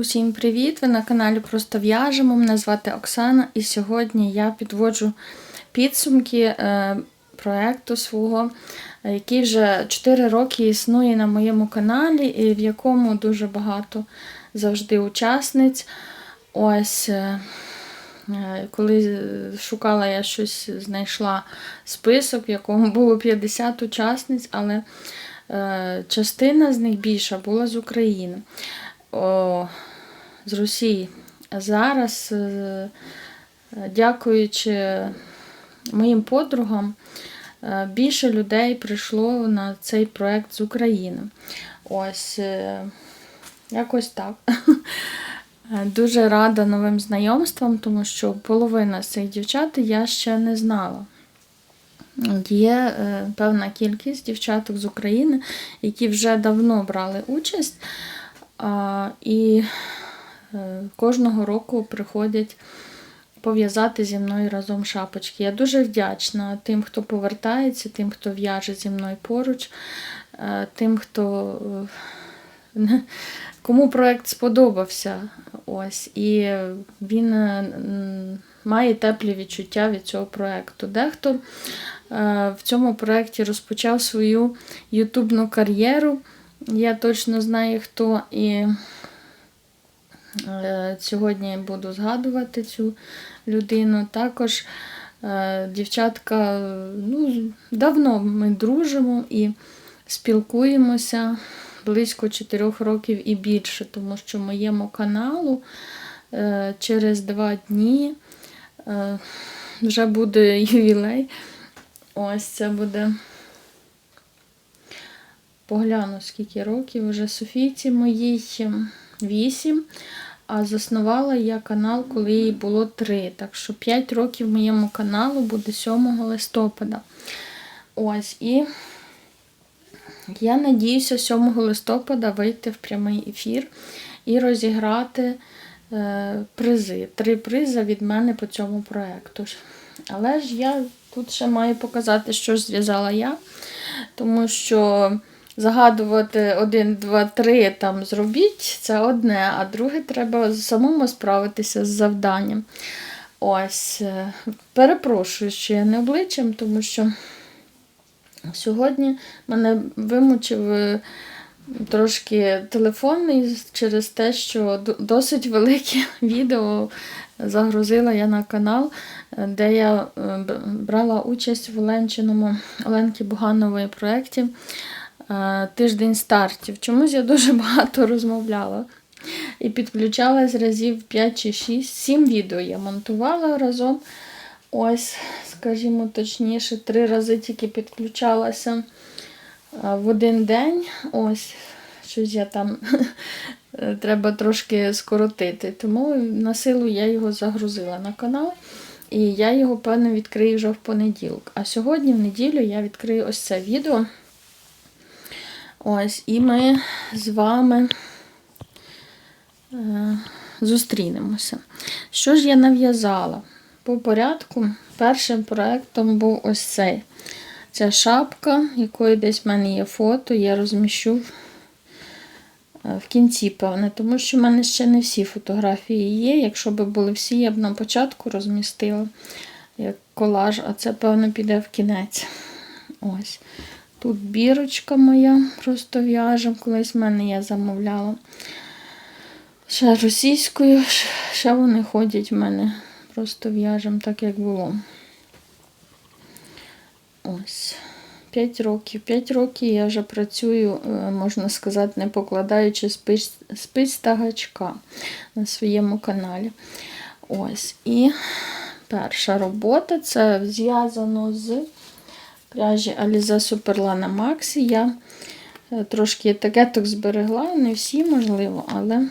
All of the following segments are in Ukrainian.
Усім привіт! Ви на каналі Просто В'яжемо. Мене звати Оксана, і сьогодні я підводжу підсумки е, проєкту свого, який вже 4 роки існує на моєму каналі, і в якому дуже багато завжди учасниць. Ось, е, е, коли шукала я щось, знайшла список, в якому було 50 учасниць, але частина з них більша була з України. О, з Росії. Зараз, е, дякуючи моїм подругам, е, більше людей прийшло на цей проект з України. Ось е, якось так. Дуже рада новим знайомствам, тому що половина з цих дівчат я ще не знала. Є певна кількість дівчаток з України, які вже давно брали участь. І кожного року приходять пов'язати зі мною разом шапочки. Я дуже вдячна тим, хто повертається, тим, хто в'яже зі мною поруч, е, тим, хто е, кому проект сподобався. Ось, І він е, має теплі відчуття від цього проекту. Дехто е, в цьому проєкті розпочав свою ютубну кар'єру. Я точно знаю, хто і е, сьогодні буду згадувати цю людину. Також е, дівчатка, ну, давно ми дружимо і спілкуємося близько 4 років і більше, тому що моєму каналу е, через два дні е, вже буде ювілей. Ось це буде. Погляну, скільки років. Вже Софійці моїй 8. А заснувала я канал, коли їй було 3. Так що 5 років моєму каналу буде 7 листопада. Ось, і я надіюся 7 листопада вийти в прямий ефір і розіграти е, призи. Три призи від мене по цьому проєкту. Але ж я тут ще маю показати, що ж зв'язала я, тому що загадувати один, два, три там зробіть, це одне, а друге треба самому справитися з завданням. Ось, е, перепрошую, що я не обличчям, тому що сьогодні мене вимучив е, трошки телефон через те, що досить велике відео загрузила я на канал, е, де я брала участь в Оленчиному Оленки Буганової проєкті. Е, тиждень стартів. Чомусь я дуже багато розмовляла. І підключалась разів 5 чи 6, 7 відео я монтувала разом. Ось, скажімо точніше, три рази тільки підключалася е, в один день. Ось, щось я там треба трошки скоротити. Тому на силу я його загрузила на канал. І я його, певно, відкрию вже в понеділок. А сьогодні, в неділю, я відкрию ось це відео. Ось, і ми з вами е, зустрінемося. Що ж я нав'язала? По порядку, першим проєктом був ось цей. Ця шапка, якої десь в мене є фото, я розміщу в кінці, певне, тому що в мене ще не всі фотографії є. Якщо б були всі, я б на початку розмістила як колаж, а це, певно, піде в кінець. Ось. Тут бірочка моя, просто в'яжем, колись в мене я замовляла. Ще російською, ще вони ходять в мене, просто в'яжем так, як було. Ось. 5 років. 5 років я вже працюю, е, можна сказати, не покладаючи спиць, спиць та гачка на своєму каналі. Ось. І перша робота це зв'язано з пряжі Aliza Superlana Maxi. Я е, трошки етикеток зберегла, не всі, можливо, але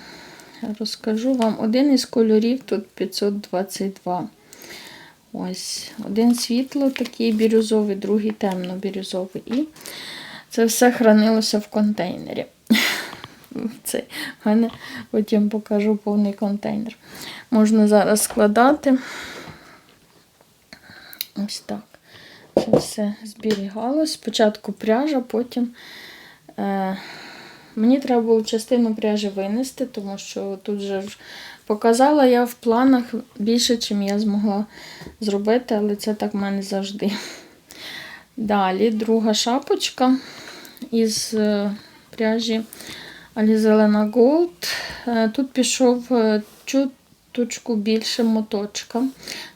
розкажу вам один із кольорів тут 522. Ось, один світло, такий бірюзовий, другий темно-бірюзовий. І це все хранилося в контейнері. Це мене потім покажу повний контейнер. Можна зараз складати. Ось так. Це все зберігалось. Спочатку пряжа, потім е, Мені треба було частину пряжі винести, тому що тут же показала я в планах більше, чим я змогла зробити, але це так в мене завжди. Далі друга шапочка із е, пряжі Alizелена Gold. Е, Тут пішов е, чуточку більше моточка.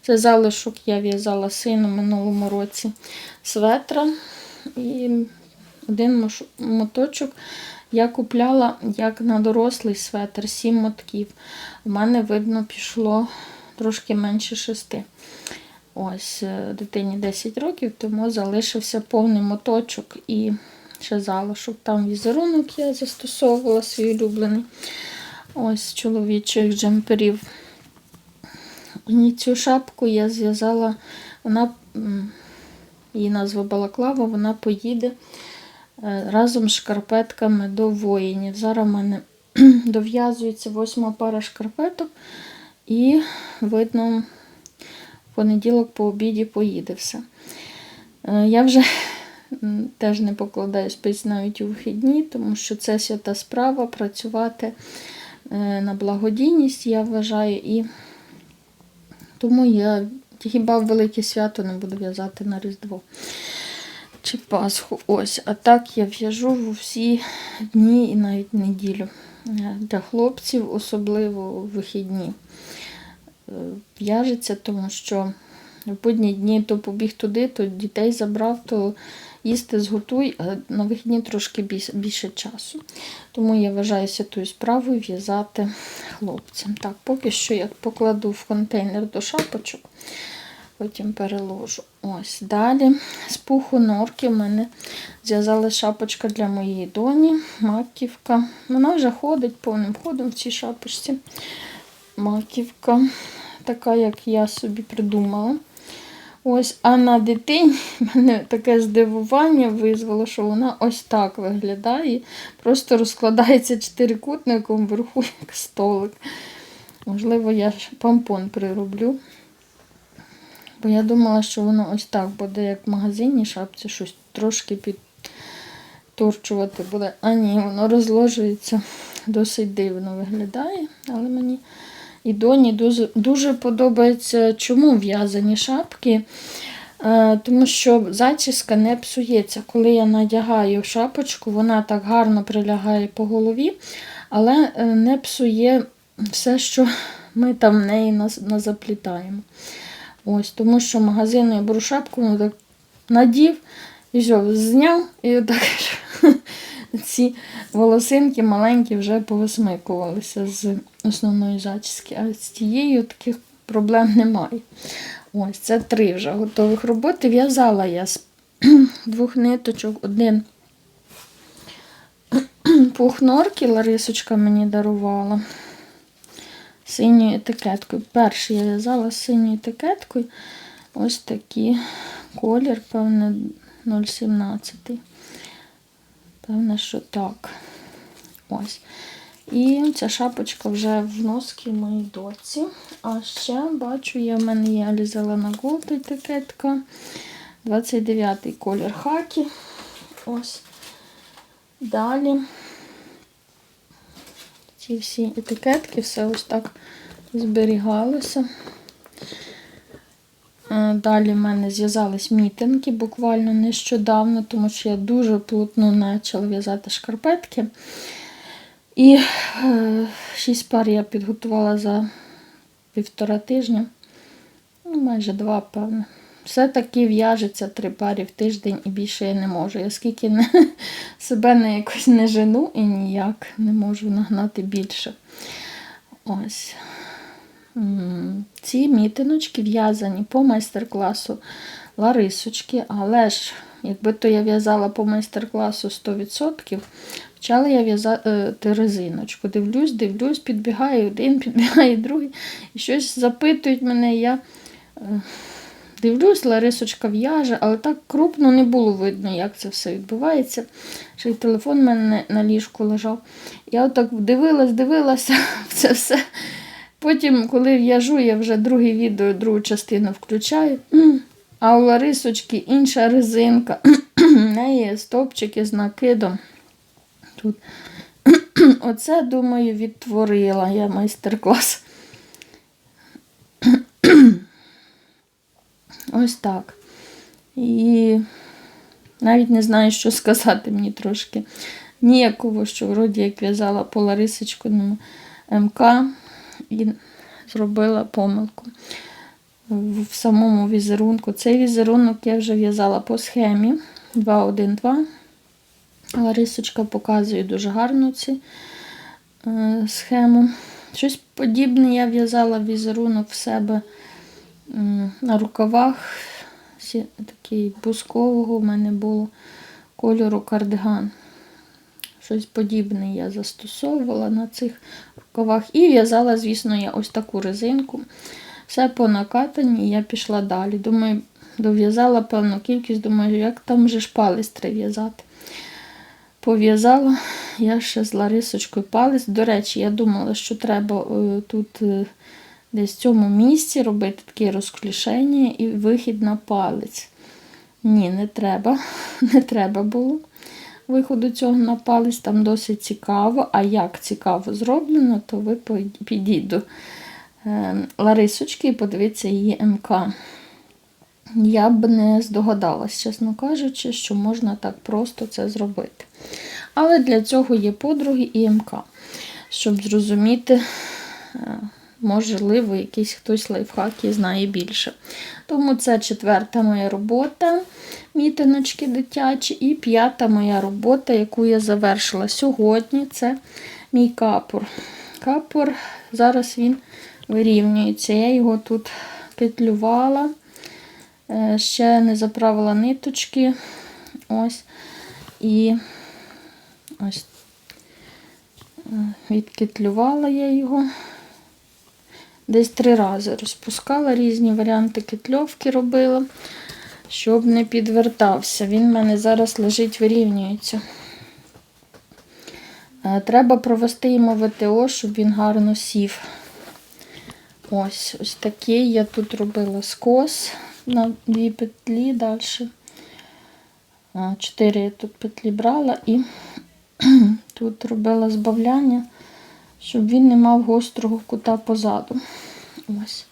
Це залишок я в'язала сину минулому році светра. І один моточок я купляла як на дорослий светр, 7 мотків. У мене, видно, пішло трошки менше шести. Ось е, дитині 10 років, тому залишився повний моточок і ще залишок. Там візерунок я застосовувала свій улюблений. Ось чоловічих джемперів. Цю шапку я зв'язала, вона, її назва Балаклава, вона поїде е, разом з шкарпетками до воїнів. Зараз в мене дов'язується восьма пара шкарпеток, і видно, в понеділок по обіді поїде все. Е, Я вже теж не покладаю спись навіть у вихідні, тому що це свята справа працювати е, на благодійність, я вважаю, і тому я хіба в велике свято не буду в'язати на Різдво чи Пасху. Ось. А так я в'яжу в усі дні і навіть неділю. Для хлопців, особливо в вихідні. Е, В'яжеться, тому що в будні дні то побіг туди, то дітей забрав, то їсти зготуй, а на вихідні трошки більше, часу. Тому я вважаю святою справою в'язати хлопцям. Так, поки що я покладу в контейнер до шапочок, потім переложу. Ось далі. З пуху норки в мене зв'язала шапочка для моєї доні, маківка. Вона вже ходить повним ходом в цій шапочці. Маківка, така, як я собі придумала. Ось, а на дитині мене таке здивування визвало, що вона ось так виглядає. Просто розкладається чотирикутником вверху, як столик. Можливо, я ж помпон прироблю. Бо я думала, що воно ось так буде, як в магазині шапці, щось трошки підторчувати буде. А ні, воно розложується досить дивно виглядає, але мені і доні дуже, дуже подобається, чому в'язані шапки. Е, Тому що зачіска не псується. Коли я надягаю шапочку, вона так гарно прилягає по голові, але е, не псує все, що ми там в неї назаплітаємо. Ось, тому що магазину я беру шапку, ну так надів і все, зняв, і отак ці волосинки маленькі вже повисмикувалися з основної зачіски. А з тією таких проблем немає. Ось, це три вже готових роботи. В'язала я з двох ниточок один пух норки Ларисочка мені дарувала синьою етикеткою. Перший я в'язала з синьою етикеткою. Ось такий колір, певне, 0,17. Певне, що так. Ось. І ця шапочка вже в носки моїй доці. А ще бачу, я в мене є Alizелена Gold етикетка. 29-й колір хакі. Ось. Далі. Ці всі етикетки, все ось так зберігалося. Е, Далі в мене зв'язались мітинги буквально нещодавно, тому що я дуже плотно почала в'язати шкарпетки. І е, шість пар я підготувала за півтора тижня, ну, майже два, певно. Все-таки в'яжеться три пари в тиждень і більше я не можу. Я скільки не, себе не якось не жену і ніяк не можу нагнати більше. Ось. Ці мітиночки в'язані по майстер-класу Ларисочки, але ж, якби то я в'язала по майстер-класу 100%, почала я в'язати резиночку. Дивлюсь, дивлюсь, підбігає один, підбігає другий, і щось запитують мене. Я е, дивлюсь, Ларисочка в'яже, але так крупно не було видно, як це все відбувається. Ще й телефон в мене на ліжку лежав. Я отак дивилась, дивилася це все. Потім, коли в'яжу, я вже друге відео, другу частину включаю. А у Ларисочки інша резинка. В неї стопчики з накидом. Тут Оце, думаю, відтворила я майстер-клас. Ось так. І навіть не знаю, що сказати мені трошки. Ніякого, що вроді як в'язала по Ларисочкиному МК і зробила помилку в самому візерунку. Цей візерунок я вже в'язала по схемі 2-1-2. Ларисочка показує дуже гарно цю е, схему. Щось подібне я в'язала візерунок в себе на рукавах. Такий бускового в мене було кольору кардиган. Щось подібне я застосовувала на цих рукавах. І в'язала, звісно, я ось таку резинку. Все по накатанні, я пішла далі. Думаю, дов'язала певну кількість, думаю, як там же ж треба в'язати. Пов'язала я ще з Ларисочкою палець. До речі, я думала, що треба е, тут е, десь в цьому місці робити таке розклішення і вихід на палець. Ні, не треба. Не треба було виходу цього на палець. Там досить цікаво. А як цікаво зроблено, то ви підіть до е, Ларисочки і подивіться її МК. Я б не здогадалась, чесно кажучи, що можна так просто це зробити. Але для цього є подруги і МК, щоб зрозуміти, е, можливо, якийсь хтось лайфхак і знає більше. Тому це четверта моя робота, мітиночки дитячі, і п'ята моя робота, яку я завершила сьогодні, це мій капор. Капор, зараз він вирівнюється. Я його тут петлювала. Е, Ще не заправила ниточки. Ось. І ось е, відкитлювала я його. Десь три рази розпускала різні варіанти кетльовки робила, щоб не підвертався. Він в мене зараз лежить, вирівнюється. Е, Треба провести йому ВТО, щоб він гарно сів. Ось ось такий я тут робила скос на дві петлі далі. Чотири я тут петлі брала і тут робила збавляння, щоб він не мав гострого кута позаду. Ось.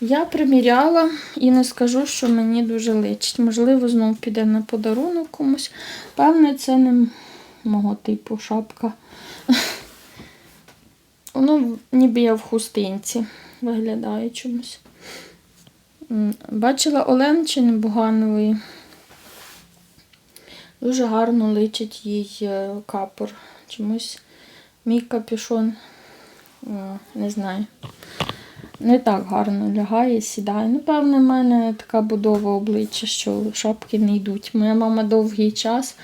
Я приміряла і не скажу, що мені дуже личить. Можливо, знову піде на подарунок комусь. Певне, це не мого типу шапка. Воно ніби я в хустинці виглядає чомусь. Бачила Оленчини Буганової. Дуже гарно личить їй е, капор. Чомусь мій капюшон, е, не знаю, не так гарно лягає, сідає. Напевне, в мене така будова обличчя, що шапки не йдуть. Моя мама довгий час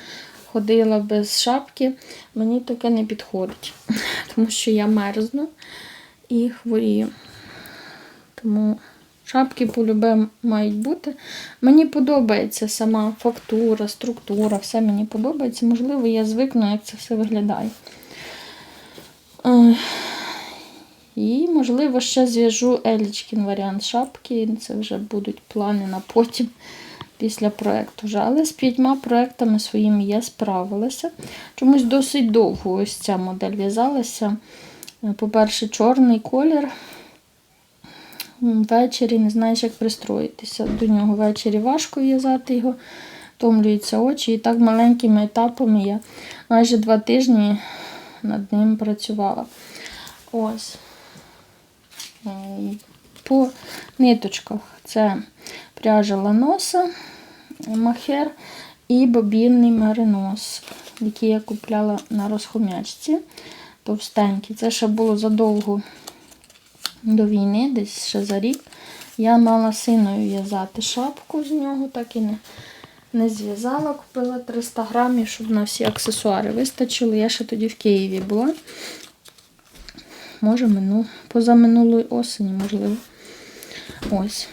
ходила без шапки, мені таке не підходить, тому що я мерзну і хворію. Тому шапки полюбе мають бути. Мені подобається сама фактура, структура, все мені подобається. Можливо, я звикну, як це все виглядає. І, можливо, ще зв'яжу Елічкін варіант шапки. Це вже будуть плани на потім після проєкту. Але з п'ятьма проєктами своїми я справилася. Чомусь досить довго ось ця модель в'язалася. По-перше, чорний колір. Ввечері не знаєш, як пристроїтися. До нього ввечері важко в'язати його, втомлюються очі. І так маленькими етапами я майже два тижні над ним працювала. Ось. По ниточках це пряжа ланоса, махер і бобінний меринос, який я купляла на розхом'ячці. Товстенький. Це ще було задовго до війни, десь ще за рік. Я мала синові в'язати шапку з нього, так і не, не зв'язала. Купила 300 грамів, щоб на всі аксесуари вистачило. Я ще тоді в Києві була. Може, мину, позаминулої осені, можливо. Ось.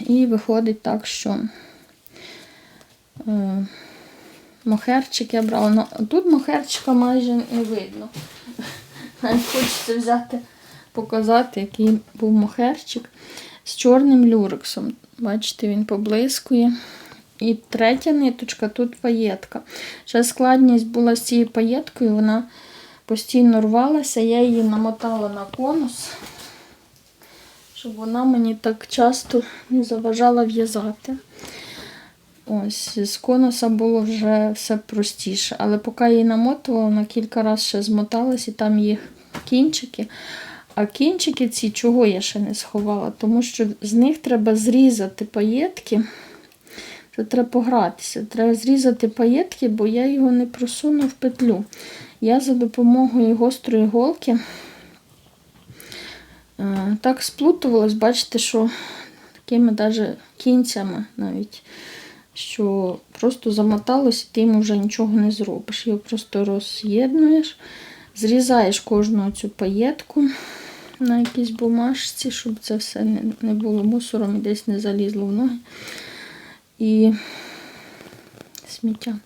І виходить так, що е, мохерчик я брала. Ну, тут мохерчика майже не видно. Хочеться взяти, показати, який був мохерчик з чорним люрексом. Бачите, він поблискує. І третя ниточка тут паєтка. Ще складність була з цією паєткою, вона постійно рвалася, я її намотала на конус, щоб вона мені так часто не заважала в'язати. Ось, з конуса було вже все простіше. Але поки я її намотувала, вона кілька разів ще змоталась, і там є кінчики. А кінчики ці, чого я ще не сховала? Тому що з них треба зрізати паєтки. Це треба погратися. Треба зрізати паєтки, бо я його не просуну в петлю. Я за допомогою гострої голки е, так сплутувалась, бачите, що такими даже кінцями навіть, що просто замоталось, і ти йому вже нічого не зробиш. Його просто роз'єднуєш, зрізаєш кожну цю паєтку на якійсь бумажці, щоб це все не, було мусором і десь не залізло в ноги. І сміття.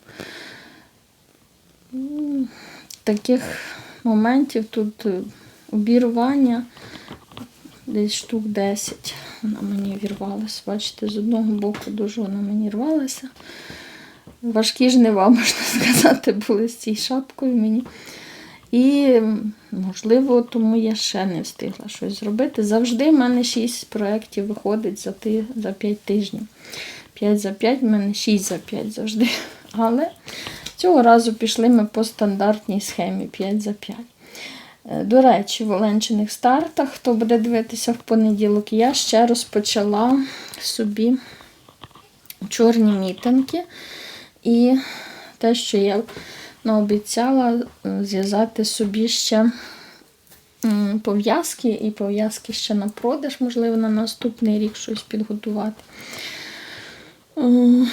Таких моментів тут е, обірвання десь штук 10. Вона мені вірвалася. Бачите, з одного боку дуже вона мені рвалася. Важкі жнива, можна сказати, були з цією шапкою мені. І, можливо, тому я ще не встигла щось зробити. Завжди в мене 6 проєктів виходить за, ти, за 5 тижнів. 5 за 5, в мене 6 за 5 завжди. Але цього разу пішли ми по стандартній схемі 5 за 5. Е, До речі, в Оленчиних стартах, хто буде дивитися в понеділок, я ще розпочала собі чорні мітинки. І те, що я наобіцяла е, зв'язати собі ще пов'язки, і пов'язки ще на продаж, можливо, на наступний рік щось підготувати. М,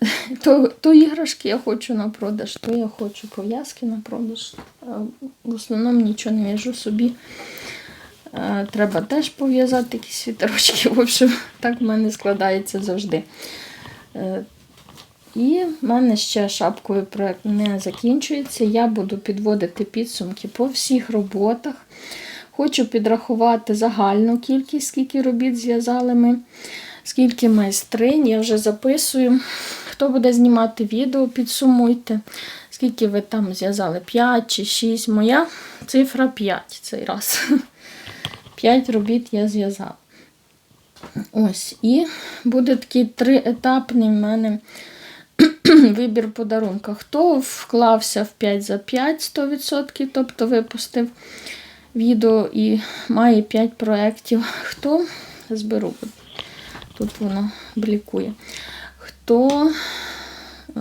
То, то іграшки я хочу на продаж, то я хочу пов'язки на продаж. Е, В основному нічого не в'яжу собі. Е, Треба теж пов'язати якісь світерочки. В общем, так в мене складається завжди. І в мене ще шапковий проект не закінчується. Я буду підводити підсумки по всіх роботах. Хочу підрахувати загальну кількість, скільки робіт зв'язали ми, скільки майстринь. Я вже записую. Хто буде знімати відео, підсумуйте, скільки ви там зв'язали 5 чи 6. Моя цифра 5 цей раз. 5 робіт я зв'язала. Ось, і буде такий триетапний в мене вибір подарунка. Хто вклався в 5 за 5 100%, тобто випустив відео і має 5 проєктів. Хто зберу, тут воно блікує. Хто е,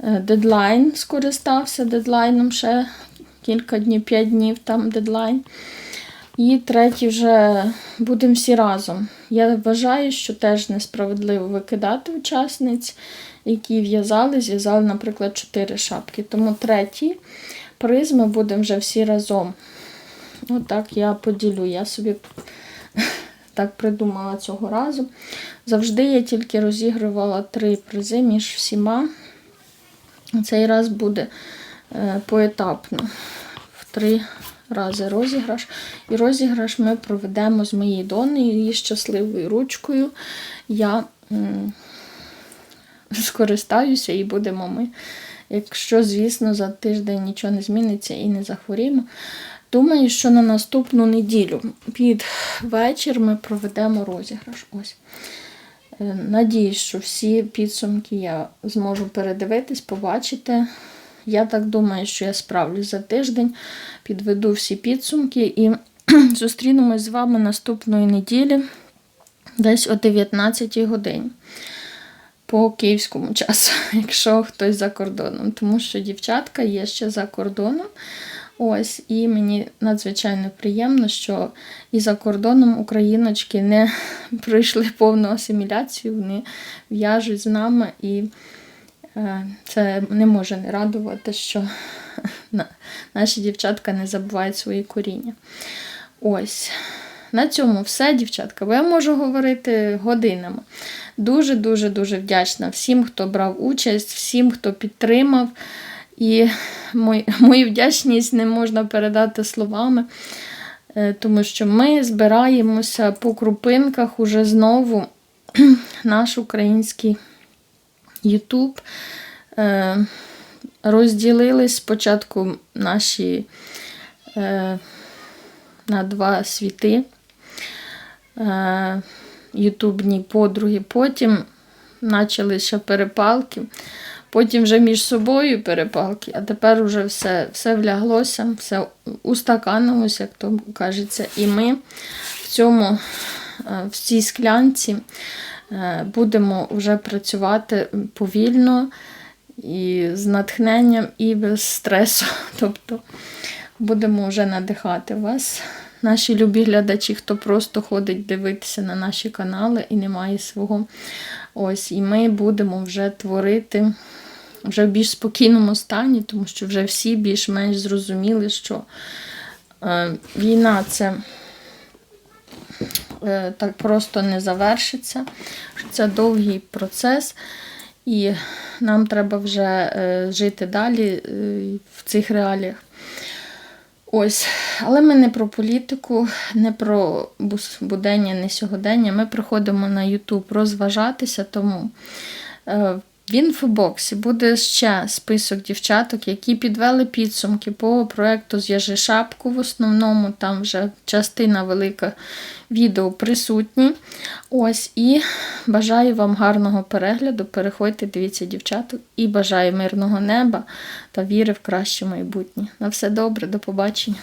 е, дедлайн скористався дедлайном ще кілька днів, 5 днів там дедлайн. І третій вже будемо всі разом. Я вважаю, що теж несправедливо викидати учасниць, які в'язали, зв'язали, наприклад, 4 шапки. Тому третій приз ми будемо вже всі разом. Отак я поділю. Я собі так придумала цього разу. Завжди я тільки розігрувала три призи між всіма. Цей раз буде е, поетапно. В три рази розіграш. І розіграш ми проведемо з моєю донею, її щасливою ручкою. Я м, скористаюся і будемо ми. Якщо, звісно, за тиждень нічого не зміниться і не захворіємо. Думаю, що на наступну неділю під вечір ми проведемо розіграш. Ось. Е, Надіюсь, що всі підсумки я зможу передивитись, побачити. Я так думаю, що я справлюсь за тиждень, підведу всі підсумки і зустрінемось з вами наступної неділі, десь о 19 годині по київському часу, якщо хтось за кордоном. Тому що дівчатка є ще за кордоном. Ось, і мені надзвичайно приємно, що і за кордоном україночки не пройшли повну асиміляцію, вони в'яжуть з нами, і це не може не радувати, що наші дівчатка не забувають свої коріння. Ось. На цьому все, дівчатка, бо я можу говорити годинами. Дуже-дуже дуже вдячна всім, хто брав участь, всім, хто підтримав. І мою вдячність не можна передати словами, е, тому що ми збираємося по крупинках уже знову наш український Ютуб. Е, розділились спочатку наші е, на два світи. Е, Ютубні подруги. Потім почалися перепалки, потім вже між собою перепалки, а тепер вже все, все вляглося, все устаканилося, як то кажеться. І ми в цьому, в цій склянці будемо вже працювати повільно і з натхненням, і без стресу. Тобто будемо вже надихати вас. Наші любі глядачі, хто просто ходить дивитися на наші канали і не має свого. Ось, і ми будемо вже творити вже в більш спокійному стані, тому що вже всі більш-менш зрозуміли, що е, війна це е, так просто не завершиться, це довгий процес, і нам треба вже е, жити далі е, в цих реаліях. Ось, але ми не про політику, не про будення, не сьогодення. Ми приходимо на YouTube розважатися, тому е, в інфобоксі буде ще список дівчаток, які підвели підсумки по проекту Зв'яжи шапку. В основному там вже частина велика відео присутні. Ось і бажаю вам гарного перегляду. Переходьте, дивіться дівчаток і бажаю мирного неба та віри в краще майбутнє. На все добре, до побачення.